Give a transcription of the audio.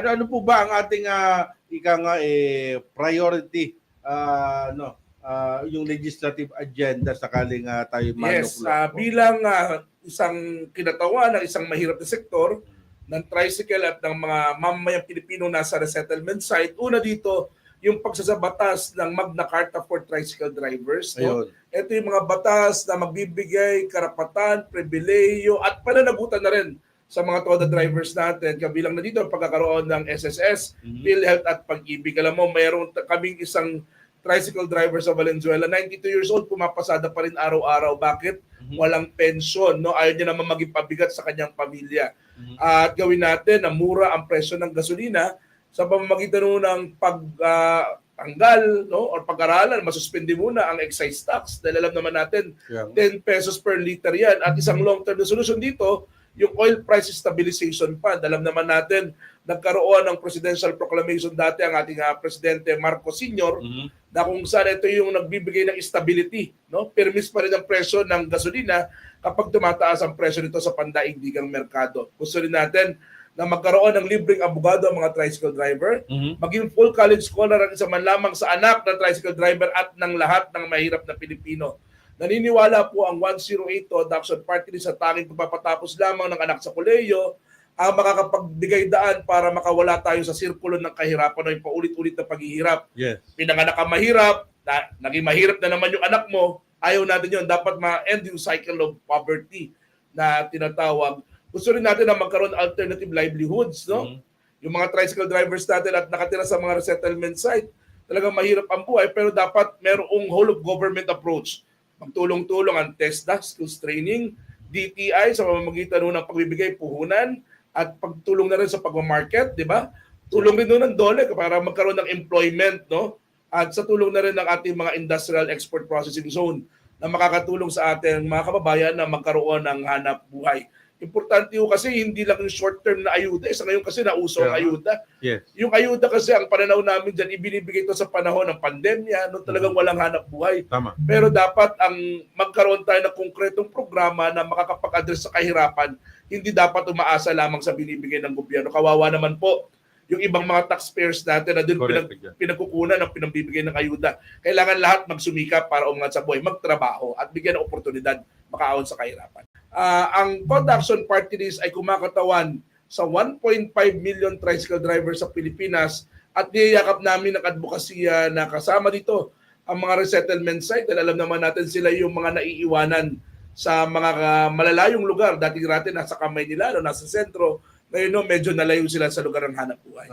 ano ano po ba ang ating ah, ika nga eh priority ah, no ah, yung legislative agenda sakaling ah, tayo Yes, manuklong ah, po? bilang ah, isang kinatawan ng isang mahirap na sektor ng tricycle at ng mga mamamayang Pilipino nasa resettlement site, una dito yung pagsasabatas ng Magna Carta for Tricycle Drivers. No? Ayun. Ito yung mga batas na magbibigay karapatan, pribileyo at pananagutan na rin sa mga TODA drivers natin. Kabilang na dito pagkakaroon ng SSS, Mhm. PhilHealth at pag-ibig. Alam mo, mayroon kaming isang tricycle driver sa Valenzuela, 92 years old, pumapasada pa rin araw-araw. Bakit? Mhm. Walang pensyon. No? Ayaw niya naman maging pabigat sa kanyang pamilya. Mhm. At gawin natin na mura ang presyo ng gasolina sa pamamagitan ng pag ah, tanggal no or pag-aralan masuspindi muna ang excise tax dahil alam naman natin nga. 10 pesos per liter yan. At isang long-term na solution dito, yung oil price stabilization fund. Alam naman natin, nagkaroon ng presidential proclamation dati ang ating ah, presidente Marcos Sr. Mhm. na kung saan ito yung nagbibigay ng stability. No? Permis pa rin ang presyo ng gasolina kapag tumataas ang presyo nito sa pandaigdigang merkado. Gusto rin natin na magkaroon ng libreng abogado ang mga tricycle driver, Mhm. maging full college scholar ang isa man lamang sa anak ng tricycle driver at ng lahat ng mahirap na Pilipino. Naniniwala po ang 108 to adoption party sa tanging pagpapatapos lamang ng anak sa kolehiyo ang makakapagbigay daan para makawala tayo sa sirkulo ng kahirapan o yung paulit-ulit na paghihirap. Yes. Pinanganak ka mahirap, na, naging mahirap na naman yung anak mo, ayaw natin yun. Dapat ma-end yung cycle of poverty na tinatawag. Gusto rin natin na magkaroon alternative livelihoods, no? Mhm. yung mga tricycle drivers natin at nakatira sa mga resettlement site, talagang mahirap ang buhay pero dapat merong whole of government approach. Magtulong-tulong ang TESDA, skills training, DTI sa pamamagitan ng pagbibigay puhunan at pagtulong na rin sa pag-market, di ba? Tulong rin doon ng DOLE para magkaroon ng employment, no? At sa tulong na rin ng ating mga industrial export processing zone na makakatulong sa ating mga kababayan na magkaroon ng hanap buhay. Importante ho kasi hindi lang yung short-term na ayuda. Isa ngayon kasi nauso ang ayuda. Yes. Yung ayuda kasi ang pananaw namin dyan, ibinibigay ito sa panahon ng pandemya, no talagang walang hanap buhay. Tama. Pero dapat ang magkaroon tayo ng konkretong programa na makakapag-address sa kahirapan, hindi dapat umaasa lamang sa binibigay ng gobyerno. Kawawa naman po yung ibang mga taxpayers natin na din pinag, pinagkukunan ng pinabibigay ng ayuda. Kailangan lahat magsumikap para umangat sa buhay, magtrabaho at bigyan ng oportunidad makaahon sa kahirapan. Ah, ang Code Action Party List ay kumakatawan sa 1.5 million tricycle drivers sa Pilipinas at niyayakap namin ang advokasya na kasama dito ang mga resettlement site dahil alam naman natin sila yung mga naiiwanan sa mga ah, malalayong lugar. Dati natin nasa kamay nila, no, nasa sentro. Ngayon no, medyo nalayo sila sa lugar ng hanap buhay.